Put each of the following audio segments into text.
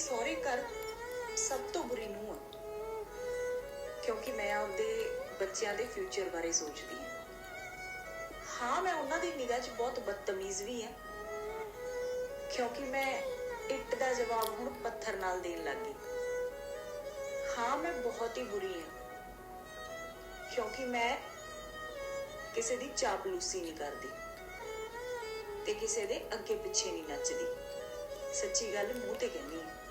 ਸਹੁਰੇ ਘਰ ਸਭ ਤੋਂ ਬੁਰੀ ਨੂੰ ਆ। ਕਿਉਂਕਿ ਮੈਂ ਆਪਦੇ ਬੱਚਿਆਂ ਦੇ ਫਿਊਚਰ ਬਾਰੇ ਸੋਚਦੀ ਹਾਂ। ਹਾਂ, ਮੈਂ ਉਹਨਾਂ ਦੀ ਨਿਗਾਹ 'ਚ ਬਹੁਤ ਬਦਤਮੀਜ਼ ਵੀ ਹਾਂ। ਕਿਉਂਕਿ ਮੈਂ ਇੱਟ ਦਾ ਜਵਾਬ ਹੁਣ ਪੱਥਰ ਨਾਲ ਦੇਣ ਲੱਗੀ ਹਾਂ, ਮੈਂ ਬਹੁਤ ਹੀ ਬੁਰੀ ਹਾਂ। ਕਿਉਂਕਿ ਮੈਂ ਕਿਸੇ ਦੀ ਚਾਪਲੂਸੀ ਨਹੀਂ ਕਰਦੀ ਤੇ ਕਿਸੇ ਦੇ ਅੱਗੇ ਪਿੱਛੇ ਨਹੀਂ ਨੱਚਦੀ। ਸੱਚੀ ਗੱਲ, ਮੂੰਹ ਤੇ ਕਹਿੰਦੀ ਹਾਂ।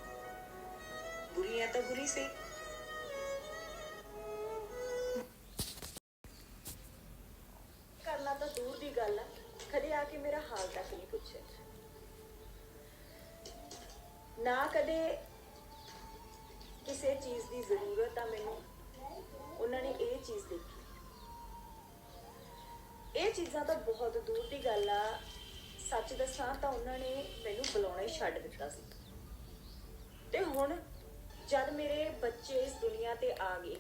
ਬੁਰੀ ਹੈ ਤਾਂ ਬੁਰੀ ਸੀ। ਕਰਨਾ ਤਾਂ ਦੂਰ ਦੀ ਗੱਲ ਆ। ਕਦੇ ਆ ਕੇ ਮੇਰਾ ਹਾਲ ਤੱਕ ਨਹੀਂ ਪੁੱਛਿਆ। ਨਾ ਕਦੇ ਕਿਸੇ ਚੀਜ਼ ਦੀ ਜ਼ਰੂਰਤ ਆ ਮੈਨੂੰ। ਉਹਨਾਂ ਨੇ ਇਹ ਚੀਜ਼ ਦੇਖੀ। ਇਹ ਚੀਜ਼ਾਂ ਤਾਂ ਬਹੁਤ ਦੂਰ ਦੀ ਗੱਲ ਆ। ਸੱਚ ਦੱਸਾਂ ਤਾਂ ਉਹਨਾਂ ਨੇ ਮੈਨੂੰ ਬੁਲਾਉਣਾ ਹੀ ਛੱਡ ਦਿੱਤਾ ਸੀ। ਤੇ ਹੁਣ ਜਦ ਮੇਰੇ ਬੱਚੇ ਇਸ ਦੁਨੀਆ ਤੇ ਆ ਗਏ,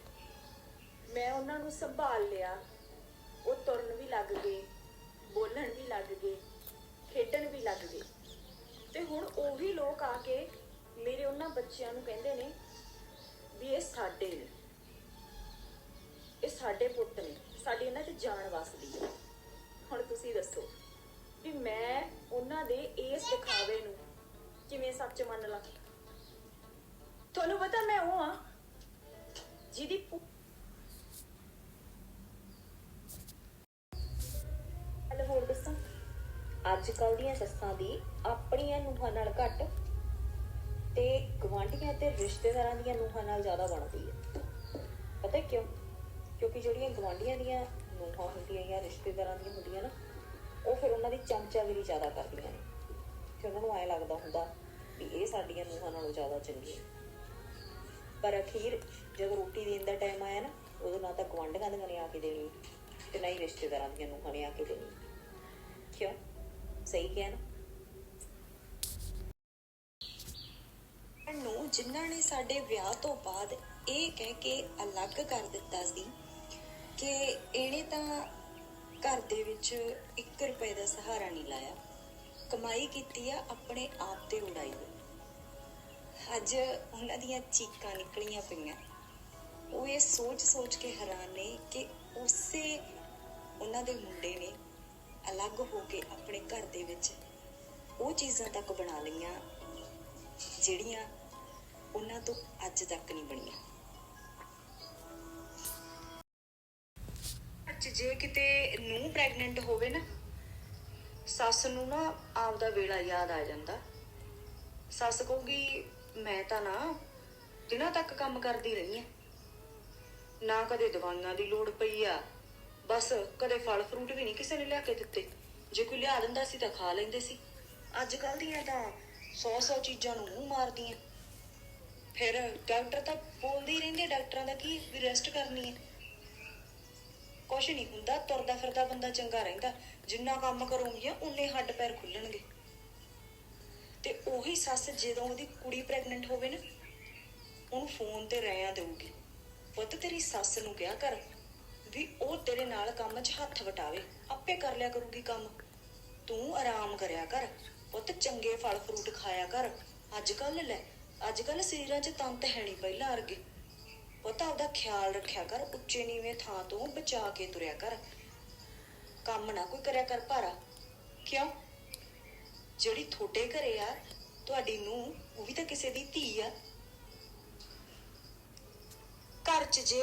ਮੈਂ ਉਹਨਾਂ ਨੂੰ ਸੰਭਾਲ ਲਿਆ। ਉਹ ਤੁਰਨ ਵੀ ਲੱਗ ਗਏ, ਬੋਲਣ ਵੀ ਲੱਗ ਗਏ, ਖੇਡਣ ਵੀ ਲੱਗ ਗਏ। ਤੇ ਹੁਣ ਉਹੀ ਲੋਕ ਆ ਕੇ ਮੇਰੇ ਉਹਨਾਂ ਬੱਚਿਆਂ ਨੂੰ ਕਹਿੰਦੇ ਨੇ ਵੀ ਇਹ ਸਾਡੇ ਨੇ। ਇਹ ਸਾਡੇ ਪੁੱਤ ਨੇ, ਸਾਡੀ ਇਹਨਾਂ 'ਚ ਜਾਨ ਵਸਦੀ ਹੈ ਹੁਣ ਤੁਸੀਂ ਦੱਸੋ ਵੀ ਮੈਂ ਉਹਨਾਂ ਦੇ ਇਸ ਦਿਖਾਵੇ ਨੂੰ ਕਿਵੇਂ ਸੱਚ ਮੰਨ ਲਾਂ? ਤੁਹਾਨੂੰ ਪਤਾ ਮੈਂ ਉਹ ਆ ਜਿਹਦੀ ਭੁ- ਹਲ ਹੋਰ ਦੱਸਾਂ? ਅੱਜ ਕੱਲ ਦੀਆਂ ਸੱਸਾਂ ਦੀ ਆਪਣੀਆਂ ਨੂੰਹਾਂ ਨਾਲ ਘੱਟ ਤੇ ਗਵਾਂਢੀਆਂ ਤੇ ਰਿਸ਼ਤੇਦਾਰਾਂ ਦੀਆਂ ਨੂੰਹਾਂ ਨਾਲ ਜ਼ਿਆਦਾ ਬਣਦੀ ਹੈ। ਪਤਾ ਕਿਉਂ? ਕਿਉਂਕਿ ਜਿਹੜੀਆਂ ਗਵਾਂਢੀਆਂ ਦੀਆਂ ਨੂੰਹਾਂ ਹੁੰਦੀਆਂ ਜਾਂ ਰਿਸ਼ਤੇਦਾਰਾਂ ਦੀਆਂ ਹੁੰਦੀਆਂ ਨਾ, ਉਹ ਫਿਰ ਉਹਨਾਂ ਦੀ ਚਮਚਾਗਿਰੀ ਜ਼ਿਆਦਾ ਕਰਦੀਆਂ ਨੇ। ਤੇ ਉਹਨਾਂ ਨੂੰ ਐ ਲੱਗਦਾ ਹੁੰਦਾ ਵੀ ਇਹ ਸਾਡੀਆਂ ਨੂੰਹਾਂ ਨਾਲੋਂ ਜ਼ਿਆਦਾ ਚੰਗੀ ਹੈ ਪਰ ਅਖੀਰ ਜਦੋਂ ਰੋਟੀ ਦੇਣ ਦਾ ਟਾਈਮ ਆਇਆ ਨਾ, ਉਦੋਂ ਨਾ ਤਾਂ ਗਵਾਂਢੀਆਂ ਦੀਆਂ ਨੇ ਆ ਕੇ ਦੇਣੀ, ਤੇ ਨਾ ਹੀ ਰਿਸ਼ਤੇਦਾਰਾਂ ਦੀਆਂ ਨੂੰ ਨੇ ਆ ਕੇ ਦੇਣੀ। ਕਿਉਂ? ਸਹੀ ਕਿਹਾ ਨਾ। ਨੂੰ ਜਿਨ੍ਹਾਂ ਨੇ ਸਾਡੇ ਵਿਆਹ ਤੋਂ ਬਾਅਦ ਇਹ ਕਹਿ ਕੇ ਅਲੱਗ ਕਰ ਦਿੱਤਾ ਸੀ ਕਿ ਇਹਨੇ ਤਾਂ ਘਰ ਦੇ ਵਿੱਚ 1 ਰੁਪਏ ਦਾ ਸਹਾਰਾ ਨਹੀਂ ਲਾਇਆ। ਕਮਾਈ ਕੀਤੀ ਆ ਆਪਣੇ ਆਪ ਤੇ ਉਡਾਈ। ਅੱਜ ਉਹਨਾਂ ਦੀਆਂ ਚੀਕਾਂ ਨਿਕਲੀਆਂ ਪਈਆਂ। ਉਹ ਇਹ ਸੋਚ ਸੋਚ ਕੇ ਹੈਰਾਨ ਨੇ ਕਿ ਉਸੇ ਉਹਨਾਂ ਦੇ ਮੁੰਡੇ ਨੇ ਅਲੱਗ ਹੋ ਕੇ ਆਪਣੇ ਘਰ ਦੇ ਵਿੱਚ ਉਹ ਚੀਜ਼ਾਂ ਤੱਕ ਬਣਾ ਲਈਆਂ, ਜਿਹੜੀਆਂ ਉਹਨਾਂ ਤੋਂ ਅੱਜ ਤੱਕ ਨਹੀਂ ਬਣੀਆਂ। ਅੱਜ ਜੇ ਕਿਤੇ ਨੂੰ ਪ੍ਰੈਗਨੈਂਟ ਹੋਵੇ ਨਾ, ਸੱਸ ਨੂੰ ਨਾ ਆਪਦਾ ਵੇਲਾ ਯਾਦ ਆ ਜਾਂਦਾ। ਸੱਸ ਕਹੂਗੀ ਮੈਂ ਤਾਂ ਨਾ ਦਿਨਾਂ ਤੱਕ ਕੰਮ ਕਰਦੀ ਰਹੀ ਆ ਨਾ ਕਦੇ ਦਵਾਈਆਂ ਦੀ ਲੋੜ ਪਈ ਆ, ਬਸ ਕਦੇ ਫਲ ਫਰੂਟ ਵੀ ਨਹੀਂ ਕਿਸੇ ਨੇ ਲਿਆ ਕੇ ਦਿੱਤੇ। ਜੇ ਕੋਈ ਲਿਆ ਦਿੰਦਾ ਸੀ ਤਾਂ ਖਾ ਲੈਂਦੇ ਸੀ। ਅੱਜ ਕੱਲ ਦੀਆਂ ਤਾਂ 100-100 ਚੀਜ਼ਾਂ ਨੂੰ ਮੂੰਹ ਮਾਰਦੀਆਂ। ਫਿਰ ਡਾਕਟਰ ਤਾਂ ਬੋਲਦੇ ਹੀ ਰਹਿੰਦੇ ਡਾਕਟਰਾਂ ਦਾ ਕੀ ਵੀ ਰੈਸਟ ਕਰਨੀ ਹੈ? ਕੁਛ ਨਹੀਂ ਹੁੰਦਾ, ਤੁਰਦਾ ਫਿਰਦਾ ਬੰਦਾ ਚੰਗਾ ਰਹਿੰਦਾ। ਜਿੰਨਾ ਕੰਮ ਕਰੂੰਗੀ ਉਨੇ ਹੱਡ ਪੈਰ ਖੁੱਲਣਗੇ। ਉਹੀ ਸੱਸ ਜਦੋਂ ਉਹਦੀ ਕੁੜੀ ਪ੍ਰੈਗਨੈਂਟ ਹੋਵੇ ਨਾ, ਉਹਨੂੰ ਫੋਨ ਤੇ ਰਿਆਂ ਦੇਊਗੀ। ਪੁੱਤ, ਤੇਰੀ ਸੱਸ ਨੂੰ ਕਿਹਾ ਕਰ ਵੀ ਉਹ ਤੇਰੇ ਨਾਲ ਕੰਮ 'ਚ ਹੱਥ ਵਟਾਵੇ, ਆਪੇ ਕਰ ਲਿਆ ਕਰੂਗੀ ਕੰਮ। ਤੂੰ ਆਰਾਮ ਕਰਿਆ ਕਰ, ਪੁੱਤ, ਚੰਗੇ ਫਲ ਫਰੂਟ ਖਾਇਆ ਕਰ। ਅੱਜ ਕੱਲ ਲੈ ਅੱਜ ਕੱਲ ਸਰੀਰਾਂ 'ਚ ਤੰਤ ਹੈ ਨਹੀਂ ਪਹਿਲਾਂ ਅਰਗੇ ਪੁੱਤ, ਆਪਦਾ ਖਿਆਲ ਰੱਖਿਆ ਕਰ, ਉੱਚੇ ਨੀਵੇਂ ਥਾਂ ਤੋਂ ਬਚਾ ਕੇ ਤੁਰਿਆ ਕਰ। ਕੰਮ ਨਾ ਕੋਈ ਕਰਿਆ ਕਰ ਭਾਰਾ। ਕਿਉਂ? ਜਿਹੜੀ ਤੁਹਾਡੇ ਘਰੇ ਆ ਤੁਹਾਡੀ ਨੂੰ ਉਹ ਵੀ ਤਾਂ ਕਿਸੇ ਦੀ ਧੀ ਆ। ਘਰ 'ਚ ਜੇ